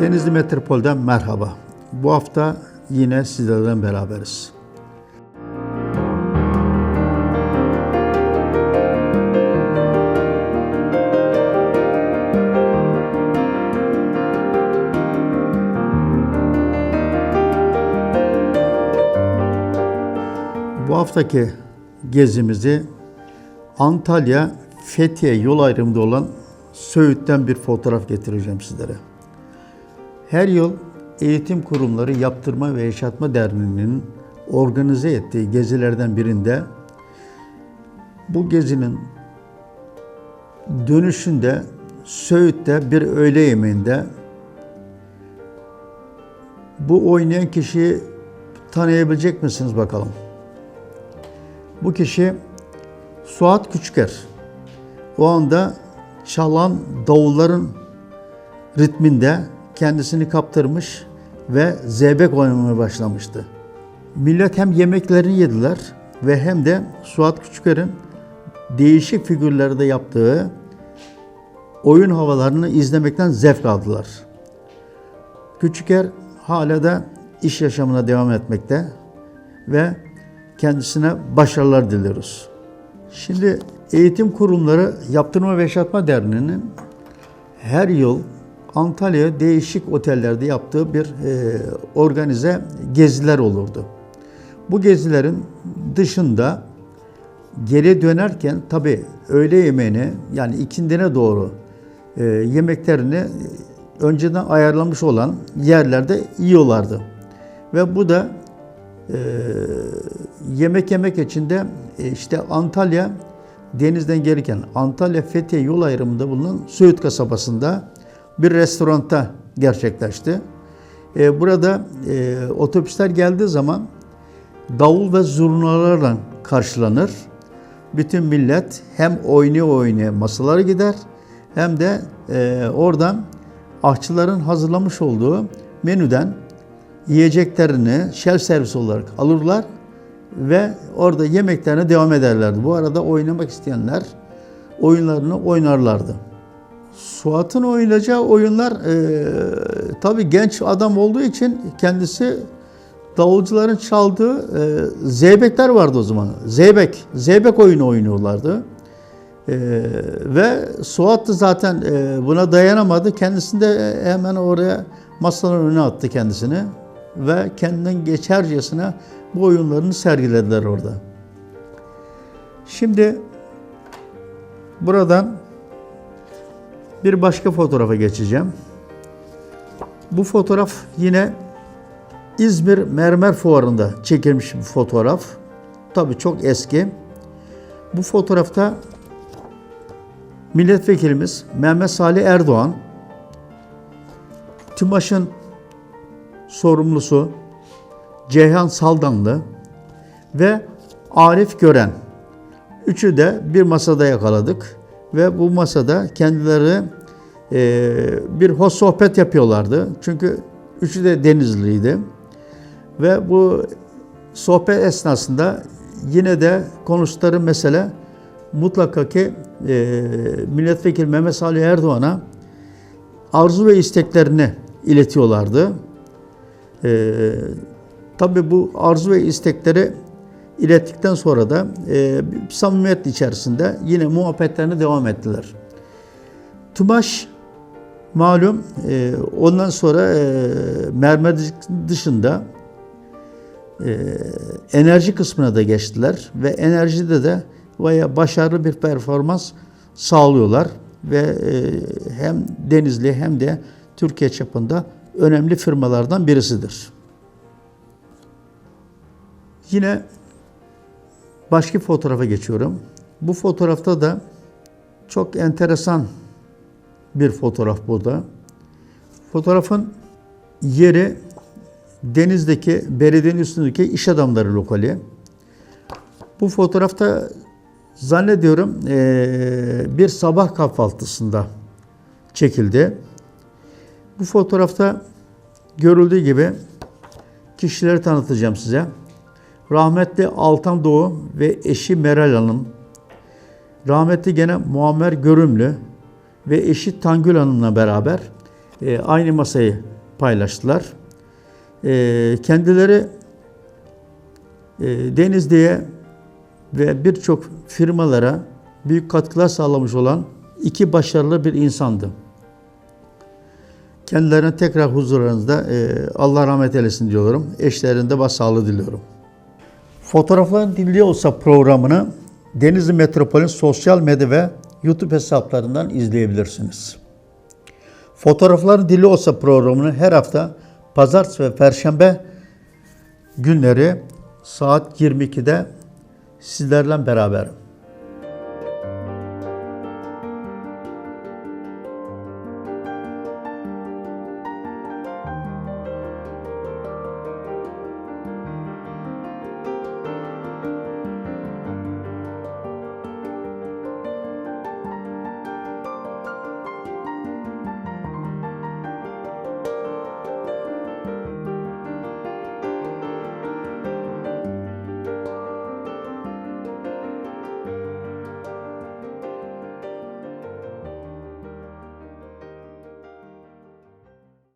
Denizli Metropol'den merhaba. Bu hafta yine sizlerden beraberiz. Bu haftaki gezimizi Antalya Fethiye yol ayrımında olan Söğüt'ten bir fotoğraf getireceğim sizlere. Her yıl eğitim kurumları Yaptırma ve Yaşatma Derneği'nin organize ettiği gezilerden birinde bu gezinin dönüşünde Söğüt'te bir öğle yemeğinde bu oynayan kişiyi tanıyabilecek misiniz bakalım? Bu kişi Suat Küçüker. O anda çalan davulların ritminde kendisini kaptırmış ve zeybek oynamaya başlamıştı. Millet hem yemeklerini yediler ve hem de Suat Küçüker'in değişik figürlerde yaptığı oyun havalarını izlemekten zevk aldılar. Küçüker hala da iş yaşamına devam etmekte ve kendisine başarılar diliyoruz. Şimdi eğitim kurumları Yaptırma ve Yaşatma Derneği'nin her yıl Antalya'ya değişik otellerde yaptığı bir e, organize geziler olurdu. Bu gezilerin dışında geri dönerken tabi öğle yemeğini yani ikindine doğru e, yemeklerini önceden ayarlamış olan yerlerde yiyorlardı. Ve bu da e, yemek yemek için de e, işte Antalya denizden gelirken Antalya Fethiye yol ayrımında bulunan Söğüt kasabasında bir restoranda gerçekleşti. E, burada e, otobüsler geldiği zaman davul ve zurnalarla karşılanır. Bütün millet hem oynaya oynaya masalara gider hem de e, oradan aşçıların hazırlamış olduğu menüden yiyeceklerini şel servis olarak alırlar ve orada yemeklerine devam ederlerdi. Bu arada oynamak isteyenler oyunlarını oynarlardı. Suat'ın oynayacağı oyunlar e, tabii genç adam olduğu için kendisi davulcuların çaldığı e, zeybekler vardı o zaman. Zeybek, zeybek oyunu oynuyorlardı. E, ve Suat da zaten e, buna dayanamadı. Kendisinde hemen oraya masanın önüne attı kendisini ve kendinden geçercesine bu oyunlarını sergilediler orada. Şimdi buradan bir başka fotoğrafa geçeceğim. Bu fotoğraf yine İzmir Mermer Fuarı'nda çekilmiş bir fotoğraf. Tabii çok eski. Bu fotoğrafta milletvekilimiz Mehmet Salih Erdoğan, TÜMAŞ'ın sorumlusu Ceyhan Saldanlı ve Arif Gören. Üçü de bir masada yakaladık ve bu masada kendileri e, bir hoş sohbet yapıyorlardı. Çünkü üçü de Denizliydi. Ve bu sohbet esnasında yine de konuştukları mesele mutlaka ki e, milletvekili Mehmet Salih Erdoğan'a arzu ve isteklerini iletiyorlardı. E, tabii bu arzu ve istekleri ilettikten sonra da e, samimiyet içerisinde yine muhabbetlerine devam ettiler. Tumaş malum e, ondan sonra e, mermer dışında e, enerji kısmına da geçtiler ve enerjide de baya başarılı bir performans sağlıyorlar ve e, hem Denizli hem de Türkiye çapında önemli firmalardan birisidir. Yine başka fotoğrafa geçiyorum. Bu fotoğrafta da çok enteresan bir fotoğraf burada. Fotoğrafın yeri denizdeki, belediyenin üstündeki iş adamları lokali. Bu fotoğrafta zannediyorum bir sabah kahvaltısında çekildi. Bu fotoğrafta görüldüğü gibi kişileri tanıtacağım size. Rahmetli Altan Doğu ve eşi Meral Hanım, rahmetli gene Muammer Görümlü ve eşi Tangül Hanım'la beraber e, aynı masayı paylaştılar. Ee, kendileri e, Denizli'ye ve birçok firmalara büyük katkılar sağlamış olan iki başarılı bir insandı. Kendilerine tekrar huzurlarınızda e, Allah rahmet eylesin diyorum. Eşlerinde başsağlığı diliyorum. Fotoğrafların Dilli Olsa programını Denizli Metropol'ün sosyal medya ve YouTube hesaplarından izleyebilirsiniz. Fotoğrafların Dili Olsa programını her hafta pazartesi ve perşembe günleri saat 22'de sizlerle beraberim.